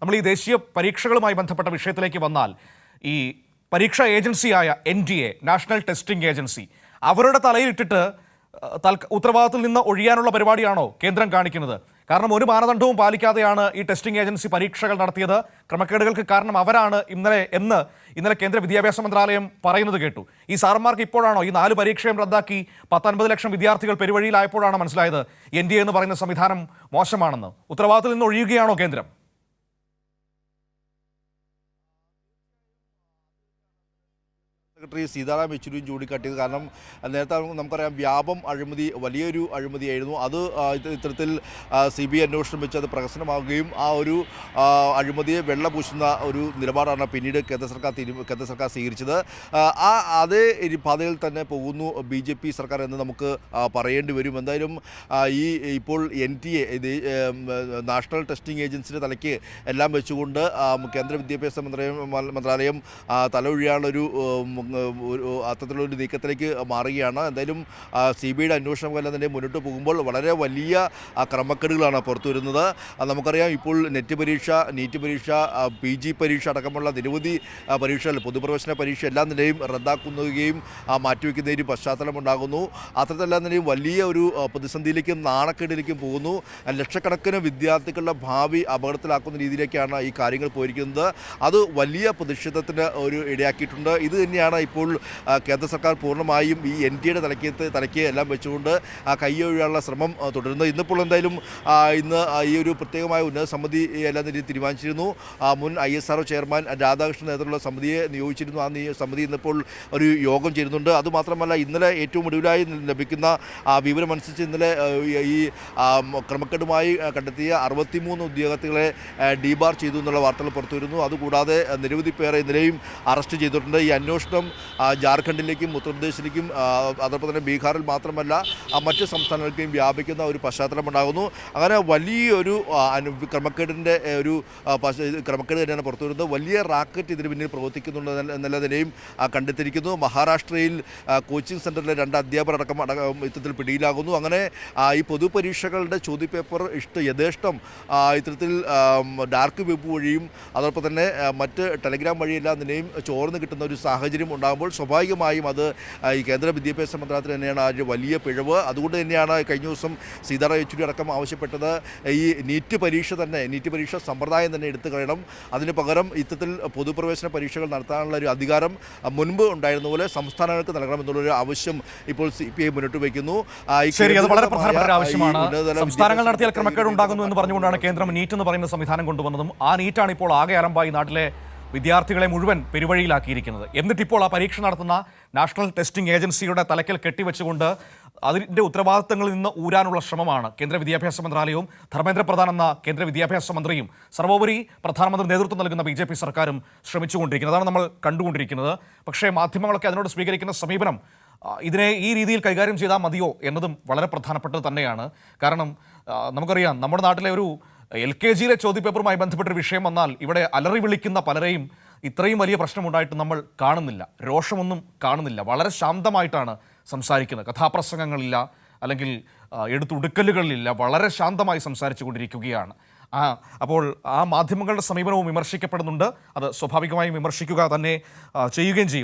നമ്മൾ ഈ ദേശീയ പരീക്ഷകളുമായി ബന്ധപ്പെട്ട വിഷയത്തിലേക്ക് വന്നാൽ ഈ പരീക്ഷാ ഏജൻസിയായ N D A national testing agency അവരുടെ തലയിലിട്ടിട്ട് ഉത്തരവാദിത്തത്തിൽ നിന്ന് ഒഴിയാനുള്ള പരിപാടിയാണോ കേന്ദ്രം കാണിക്കുന്നത്? കാരണം ഒരു മാനദണ്ഡവും പാലിക്കാതെയാണ് ഈ ടെസ്റ്റിംഗ് ഏജൻസി പരീക്ഷകൾ നടത്തിയത്. ക്രമക്കേടുകൾക്ക് കാരണം അവരാണ് ഇന്നലെ എന്ന് ഇന്നലെ കേന്ദ്ര വിദ്യാഭ്യാസ മന്ത്രാലയം പറയുന്നത് കേട്ടു. ഈ സാറന്മാർക്ക് ഇപ്പോഴാണോ ഈ നാല് പരീക്ഷയും റദ്ദാക്കി പത്തൊൻപത് ലക്ഷം വിദ്യാർത്ഥികൾ പെരുവഴിയിലായപ്പോഴാണ് മനസ്സിലായത് എൻ ഡി എ എന്ന് പറയുന്ന സംവിധാനം മോശമാണെന്ന്? ഉത്തരവാദിത്തത്തിൽ നിന്ന് ഒഴിയുകയാണോ കേന്ദ്രം? സെക്രട്ടറി സീതാറാം യെച്ചൂരിയും ചൂണ്ടിക്കാട്ടിയത്. കാരണം നേരത്തെ നമുക്കറിയാം വ്യാപം അഴിമതി വലിയൊരു അഴിമതിയായിരുന്നു. അത് ഇത്തരത്തിൽ സി ബി അന്വേഷണം വെച്ച് അത് പ്രഹസനമാവുകയും ആ ഒരു അഴിമതിയെ വെള്ളപൂശുന്ന ഒരു നിലപാടാണ് പിന്നീട് കേന്ദ്ര സർക്കാർ കേന്ദ്ര സർക്കാർ സ്വീകരിച്ചത്. ആ, അതേ പാതയിൽ തന്നെ പോകുന്നു ബി ജെ പി സർക്കാർ എന്ന് നമുക്ക് പറയേണ്ടി വരും. എന്തായാലും ഈ ഇപ്പോൾ N T A national testing ഏജൻസിയുടെ തലയ്ക്ക് എല്ലാം വെച്ചുകൊണ്ട് കേന്ദ്ര വിദ്യാഭ്യാസ മന്ത്രാലയം മന്ത്രാലയം തലൊഴിയാനുള്ളൊരു ഒരു അത്തരത്തിലൊരു നീക്കത്തിലേക്ക് മാറുകയാണ്. എന്തായാലും സി ബി ഐയുടെ അന്വേഷണം എല്ലാം തന്നെ മുന്നോട്ട് പോകുമ്പോൾ വളരെ വലിയ ക്രമക്കേടുകളാണ് പുറത്തു വരുന്നത്. നമുക്കറിയാം ഇപ്പോൾ നെറ്റ് പരീക്ഷ നീറ്റ് പരീക്ഷ പി ജി പരീക്ഷ അടക്കമുള്ള നിരവധി പരീക്ഷകൾ പൊതുപ്രവേശന പരീക്ഷ എല്ലാം നിലയും റദ്ദാക്കുന്നതുകയും മാറ്റിവെക്കുന്നതിന് പശ്ചാത്തലം ഉണ്ടാകുന്നു അത്തരത്തിലെല്ലാം നിലയും വലിയ ഒരു പ്രതിസന്ധിയിലേക്കും നാണക്കേടിലേക്കും പോകുന്നു. ലക്ഷക്കണക്കിന് വിദ്യാർത്ഥികളുടെ ഭാവി അപകടത്തിലാക്കുന്ന രീതിയിലേക്കാണ് ഈ കാര്യങ്ങൾ പോയിരിക്കുന്നത്. അത് വലിയ പ്രതിഷേധത്തിന് ഒരു ഇടയാക്കിയിട്ടുണ്ട്. ഇത് തന്നെയാണ് ഇപ്പോൾ കേന്ദ്ര സർക്കാർ പൂർണമായും ഈ എൻ ഡി എയുടെ തലയ്ക്ക് എല്ലാം വെച്ചുകൊണ്ട് കൈയൊഴിയാനുള്ള ശ്രമം തുടരുന്നു. തുടരുന്നത് ഇന്നിപ്പോൾ എന്തായാലും ഇന്ന് ഈ ഒരു പ്രത്യേകമായ ഉന്നത സമിതി എല്ലാം തന്നെ തീരുമാനിച്ചിരുന്നു. മുൻ I S R O chairman Radhakrishnan നേതൃത്വമുള്ള സമിതിയെ നിയോഗിച്ചിരുന്നു. ആ സമിതി ഇന്നിപ്പോൾ ഒരു യോഗം ചേരുന്നുണ്ട്. അതുമാത്രമല്ല ഇന്നലെ ഏറ്റവും ഒടുവിലായി ലഭിക്കുന്ന വിവരമനുസരിച്ച് ഇന്നലെ ഈ- ക്രമക്കേടുമായി കണ്ടെത്തിയ അറുപത്തിമൂന്ന് ഉദ്യോഗാർത്ഥികളെ ഡീബാർ ചെയ്തു എന്നുള്ള വാർത്തകൾ പുറത്തു വരുന്നു അതുകൂടാതെ നിരവധി പേരെ ഇന്നലെയും അറസ്റ്റ് ചെയ്തിട്ടുണ്ട്. ഈ അന്വേഷണം ജാർഖണ്ഡിലേക്കും ഉത്തർപ്രദേശിലേക്കും അതോടൊപ്പം തന്നെ ബീഹാറിൽ മാത്രമല്ല മറ്റ് സംസ്ഥാനങ്ങളിലേക്കും വ്യാപിക്കുന്ന ഒരു പശ്ചാത്തലം ഉണ്ടാകുന്നു. അങ്ങനെ വലിയൊരു ക്രമക്കേടിന്റെ ഒരു ക്രമക്കേട് തന്നെയാണ് പുറത്തു വരുന്നത് വലിയ റാക്കറ്റ് ഇതിന് പിന്നിൽ പ്രവർത്തിക്കുന്നുണ്ട് എന്ന- എന്നുള്ളതിനെയും കണ്ടെത്തിയിരിക്കുന്നു. മഹാരാഷ്ട്രയിൽ കോച്ചിങ് സെന്ററിലെ രണ്ട് അധ്യാപകർ അടക്കം അടക്കം ഇത്തരത്തിൽ പിടിയിലാകുന്നു. അങ്ങനെ ഈ പൊതുപരീക്ഷകളുടെ ചോദ്യപേപ്പർ ഇഷ്ട യഥേഷ്ടം ഇത്തരത്തിൽ ഡാർക്ക് വെബ് വഴിയും അതോടൊപ്പം തന്നെ മറ്റ് ടെലിഗ്രാം വഴിയെല്ലാം നിലയും ചോർന്ന് കിട്ടുന്ന ഒരു സാഹചര്യം ഉണ്ടാകുമ്പോൾ സ്വാഭാവികമായും അത് ഈ കേന്ദ്ര വിദ്യാഭ്യാസ മന്ത്രാലയത്തിന് തന്നെയാണ് ആ ഒരു വലിയ പിഴവ്. അതുകൊണ്ട് തന്നെയാണ് കഴിഞ്ഞ ദിവസം സീതാറാം യെച്ചൂരി അടക്കം ആവശ്യപ്പെട്ടത് ഈ നീറ്റ് പരീക്ഷ തന്നെ നീറ്റ് പരീക്ഷ സമ്പ്രദായം തന്നെ എടുത്തു കളയണം. അതിന് പകരം ഇത്തരത്തിൽ പൊതുപ്രവേശന പരീക്ഷകൾ നടത്താനുള്ള ഒരു അധികാരം മുൻപ് ഉണ്ടായിരുന്ന പോലെ സംസ്ഥാനങ്ങൾക്ക് നൽകണമെന്നുള്ളൊരു ആവശ്യം ഇപ്പോൾ സി പി ഐ മുന്നോട്ട് വയ്ക്കുന്നു. ശരി അത് വളരെ പ്രധാനപ്പെട്ട ആവശ്യമാണ്. സംസ്ഥാനങ്ങൾ നടത്തിയാൽ ക്രമക്കേട് ഉണ്ടാകുന്നു എന്ന് പറഞ്ഞുകൊണ്ടാണ് കേന്ദ്രം നീറ്റ് എന്ന് പറയുന്ന സംവിധാനം കൊണ്ടുവന്നതും ആ നീറ്റാണ് ഇപ്പോൾ ആകെ അലമ്പായി നാട്ടിലെ വിദ്യാർത്ഥികളെ മുഴുവൻ പെരുവഴിയിലാക്കിയിരിക്കുന്നത്. എന്നിട്ടിപ്പോൾ ആ പരീക്ഷ നടത്തുന്ന നാഷണൽ ടെസ്റ്റിംഗ് ഏജൻസിയുടെ തലക്കൽ കെട്ടിവെച്ചുകൊണ്ട് അതിന്റെ ഉത്തരവാദിത്തങ്ങളിൽ നിന്ന് ഊരാനുള്ള ശ്രമമാണ് കേന്ദ്ര വിദ്യാഭ്യാസ മന്ത്രാലയവും ധർമ്മേന്ദ്ര പ്രധാൻ എന്ന കേന്ദ്ര വിദ്യാഭ്യാസ മന്ത്രിയും സർവോപരി പ്രധാനമന്ത്രി നേതൃത്വം നൽകുന്ന ബി ജെ പി സർക്കാരും ശ്രമിച്ചുകൊണ്ടിരിക്കുന്നത്. അതാണ് നമ്മൾ കണ്ടുകൊണ്ടിരിക്കുന്നത്. പക്ഷേ മാധ്യമങ്ങളൊക്കെ അതിനോട് സ്വീകരിക്കുന്ന സമീപനം ഇതിനെ ഈ രീതിയിൽ കൈകാര്യം ചെയ്താൽ മതിയോ എന്നതും വളരെ പ്രധാനപ്പെട്ടത് തന്നെയാണ്. കാരണം നമുക്കറിയാം നമ്മുടെ നാട്ടിലെ ഒരു എൽ കെ ജിയിലെ ചോദ്യപേപ്പറുമായി ബന്ധപ്പെട്ടൊരു വിഷയം വന്നാൽ ഇവിടെ അലറി വിളിക്കുന്ന പലരെയും ഇത്രയും വലിയ പ്രശ്നമുണ്ടായിട്ട് നമ്മൾ കാണുന്നില്ല. രോഷമൊന്നും കാണുന്നില്ല. വളരെ ശാന്തമായിട്ടാണ് സംസാരിക്കുന്നത്. കഥാപ്രസംഗങ്ങളില്ല അല്ലെങ്കിൽ എടുത്തുടുക്കലുകളില്ല വളരെ ശാന്തമായി സംസാരിച്ചു കൊണ്ടിരിക്കുകയാണ് ആ അപ്പോൾ ആ മാധ്യമങ്ങളുടെ സമീപനവും വിമർശിക്കപ്പെടുന്നുണ്ട്. അത് സ്വാഭാവികമായും വിമർശിക്കുക തന്നെ ചെയ്യുകയും ചെയ്യും.